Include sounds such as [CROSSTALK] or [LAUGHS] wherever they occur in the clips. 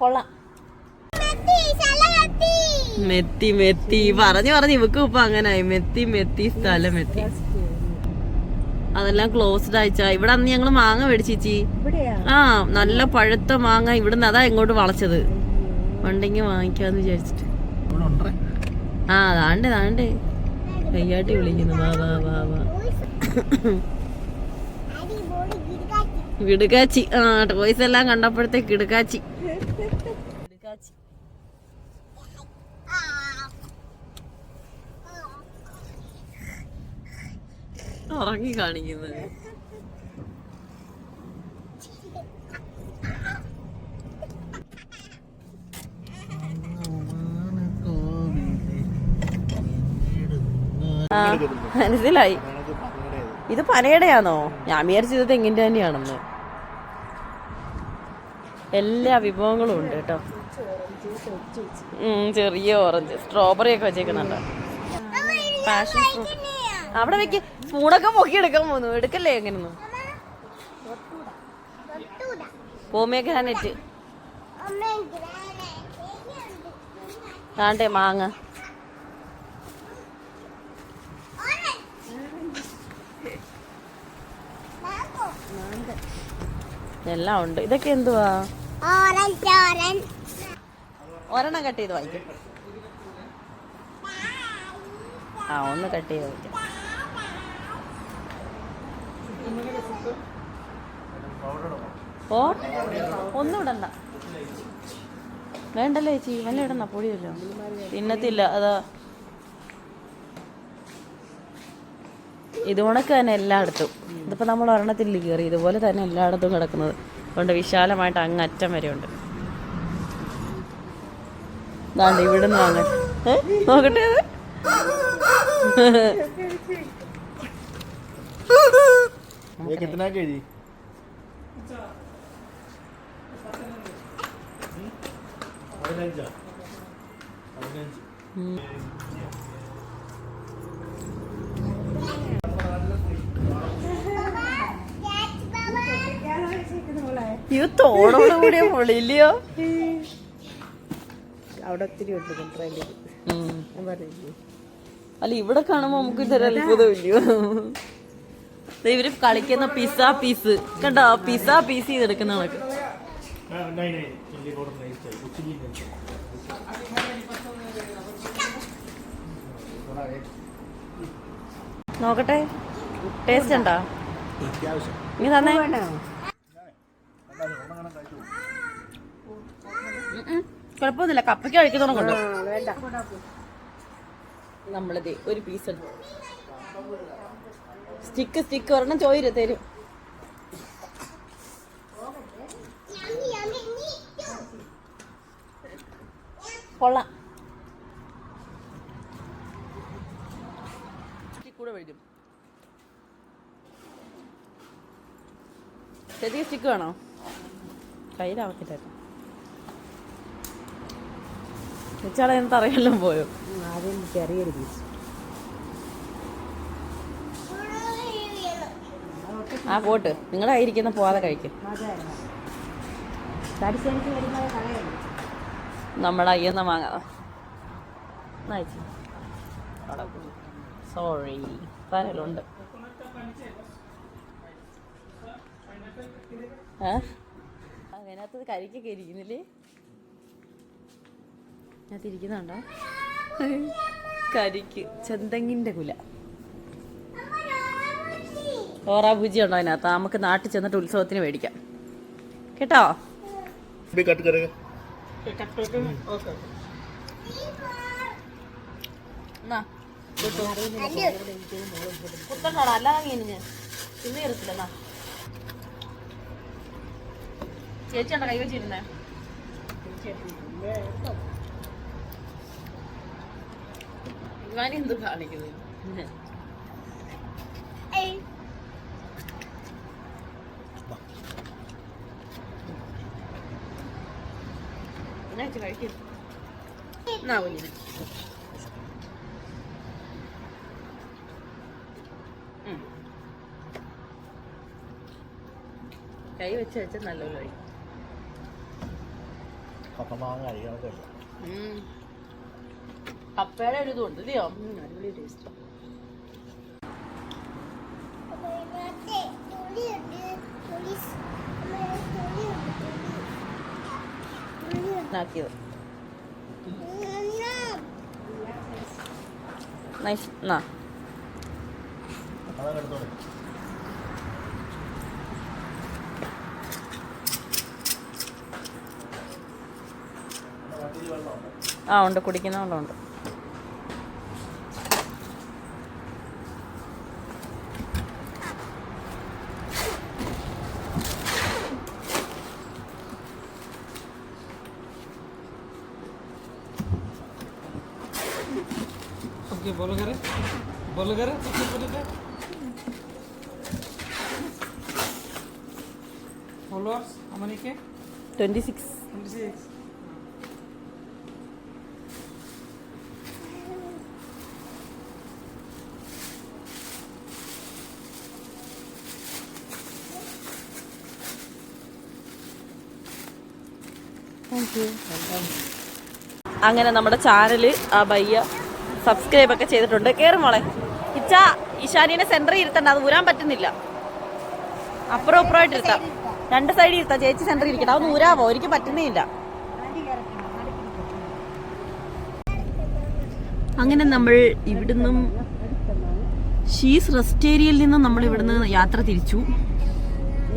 കൊള്ളാം. മെത്തി മെത്തി പറഞ്ഞു പറഞ്ഞു. ഇവക്ക് ഇപ്പൊ അങ്ങനായി. മെത്തി മെത്തി സ്ഥലം മെത്തി. അതെല്ലാം ക്ലോസ്ഡ് ആയിച്ച ഇവിടെ അന്ന് ഞങ്ങൾ മാങ്ങ മേടിച്ചേച്ചി ഇവിടെയാ? ആ നല്ല പഴുത്ത മാങ്ങ. ഇവിടുന്ന് അതാ ഇങ്ങോട്ട് വളച്ചത്. ഉണ്ടെങ്കിൽ വാങ്ങിക്കാന്ന് വിചാരിച്ചിട്ട്. ആ അതാണ്ട് അതാണ്ട് കയ്യാട്ടി വിളിക്കുന്നു. വാ വാ വാ വാ. കിടുക്കാച്ചി ആ ടോയ്സ് എല്ലാം കണ്ടപ്പോഴത്തേക്ക് കിടുക്കാച്ചി ഉറങ്ങി കാണിക്കുന്നത്. മനസ്സിലായി. ഇത് പനയുടെയാണോ ഞാൻ വിചാരിച്ചത് തെങ്ങിന്റെ തന്നെയാണെന്ന്. എല്ലാ വിഭവങ്ങളും ഉണ്ട് കേട്ടോ. ചെറിയ ഓറഞ്ച് സ്ട്രോബെറി ഒക്കെ വെച്ചേക്കുന്നുണ്ട്. പാഷൻ ഫ്രൂട്ട് അവിടെ വെക്ക്. സ്പൂണൊക്കെ പൊക്കി എടുക്കാൻ പോകുന്നു എടുക്കല്ലേ എങ്ങനെയൊന്നും? പോമേ ഗ്രാനൈറ്റ് മാങ്ങ. എല്ലാം ഉണ്ട്. ഇതൊക്കെ എന്തുവാ? ഒരെണ്ണം കട്ട് ചെയ്ത് വായിക്കും ആ ഒന്ന് കട്ട് ചെയ്ത് വായിക്കും ഓ ഒന്നും ഇടണ്ട. വേണ്ടല്ലേ ചേച്ചി വല്ല ഇടണ്ട പൊടിയല്ലോ. തിന്നത്തില്ല അതാ. ഇത് ഉണക്ക് തന്നെ എല്ലായിടത്തും. ഇതിപ്പോൾ നമ്മൾ ഒരെണ്ണത്തിൽ കയറി ഇതുപോലെ തന്നെ എല്ലായിടത്തും കിടക്കുന്നത്. അതുകൊണ്ട് വിശാലമായിട്ട് അങ്ങ് അറ്റം വരെ ഉണ്ട്. ഇവിടുന്ന് വാങ്ങാൻ നോക്കട്ടെ അത്? [LAUGHS] [LAUGHS] ये कितना के जी പതിനഞ്ചാ പതിനഞ്ച് ഈ തോടോട് കൂടിയ പൊളിയില്ലയോ അവിടെ ഒത്തിരി ഉണ്ട് കൊണ്ടുവരേണ്ടി ഉം. ഞാൻ പറഞ്ഞില്ലേ അല്ല ഇവിടെ കാണുമ്പോ നമുക്ക് ഇതൊരു അത്ഭുതം ഇല്ലയോ ദേ ഇവർ കളിക്കുന്ന പിസ പീസ് കണ്ടോ? പിസ പീസ് ചെയ്തെടുക്കുന്ന കണക്ക്. നോക്കട്ടെ. ടേസ്റ്റ് ഉണ്ടോ? നീ തന്നെ. കുഴപ്പമൊന്നുമില്ല. കപ്പയ്ക്ക് കഴിക്കുന്നോണം കൊണ്ട്? ഒരു പീസ് ഉണ്ട് സ്റ്റിക്ക് സ്റ്റിക്ക് ഒരെണ്ണം ചോയിര് തരും. കൊള്ളാം. കൂടെ വരും ചെറിയ സ്റ്റിക്ക് വേണോ? കയ്യിലാവത്തില്ലായിരുന്നു വെച്ചാളെ എന്താ അറിയാമല്ലോ പോയോ? ആദ്യം ചെറിയൊരു പീസ് ആ പോട്ട്. നിങ്ങളായിരിക്കുന്ന പോവാതെ കഴിക്കും. നമ്മുടെ അയ്യെന്ന വാങ്ങാം. സോറി പരലുണ്ട് അതിനകത്ത് കരിക്കൊക്കെ ഇരിക്കുന്നില്ലേ? അതിനകത്ത് ഇരിക്കുന്നുണ്ടോ? കരിക്ക്. ചെന്തെങ്ങിന്റെ കുല. ഓറാ ഭുജി ഉണ്ടോ അതിനകത്ത്? നമുക്ക് നാട്ടിൽ ചെന്നിട്ട് ഉത്സവത്തിന് മേടിക്കാം. കേട്ടോ? ചേച്ചിയുണ്ടോ കൈവച്ചിരുന്നേ ഇവാനി ഇവാനെന്ത് കാണിക്കുന്നു? കഴിക്കും. എന്നാ കുഞ്ഞിന്. കൈ വെച്ച് വെച്ച് നല്ലപോലെ കഴിക്കും. കപ്പമാങ്ങ കഴിക്കണമൊക്കെ കപ്പയുടെ ഒരു ഇതുണ്ട് ഇല്ലയോ അടിപൊളി ടേസ്റ്റ് ആക്കിയത് നൈസ്. എന്നാ ആ ഉണ്ട്. കുടിക്കുന്നുണ്ടുണ്ട് ओके बोलो करे बोलो करे सबसे बोलो करे followers how many k twenty six 26 അങ്ങനെ നമ്മുടെ ചാനല് ആ ബയ്യ സബ്സ്ക്രൈബ് ഒക്കെ ചെയ്തിട്ടുണ്ട്. കയറും മോളെ. ഇച്ച ഇഷാനിനെ സെന്ററിൽ ഇരുത്തണ്ട. അത് ഊരാൻ പറ്റുന്നില്ല. അപ്പുറം അപ്പുറമായിട്ട് ഇരുത്താം. രണ്ട് സൈഡിൽ ഇരുത്താം. ചേച്ചി സെന്ററിൽ ഇരിക്കട്ടെ. അത് ഊരാവോ? എനിക്ക് പറ്റുന്നില്ല അങ്ങനെ നമ്മൾ ഇവിടുന്നും ഷീസ് റെസ്റ്റ് ഏരിയയിൽ നിന്നും നമ്മൾ ഇവിടുന്ന് യാത്ര തിരിച്ചു.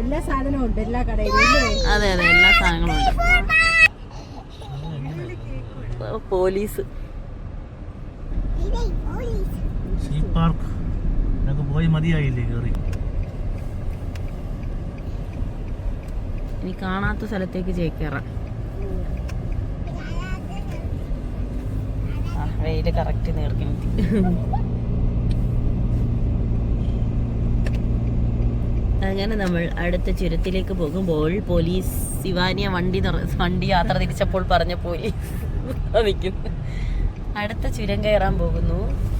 എല്ലാ സാധനവും ഉണ്ട്. എല്ലാ കടയിലും? അതെ അതെ. എല്ലാ സാധനങ്ങളും ഉണ്ട്. പോലീസ്. സീ പാർക്ക് ഞങ്ങൾക്ക് പോയി മതിയായില്ലേ കയറി ഇനി കാണാത്ത സ്ഥലത്തേക്ക് ചേക്കേറാം. വെയിൽ കറക്റ്റ് നേർക്കി. അങ്ങനെ നമ്മൾ അടുത്ത ചുരത്തിലേക്ക് പോകുമ്പോൾ പോലീസ് ശിവാനിയ വണ്ടി വണ്ടി യാത്ര തിരിച്ചപ്പോൾ പറഞ്ഞ പോലീസ് നിൽക്കുന്നു അടുത്ത ചുരം കയറാൻ പോകുന്നു.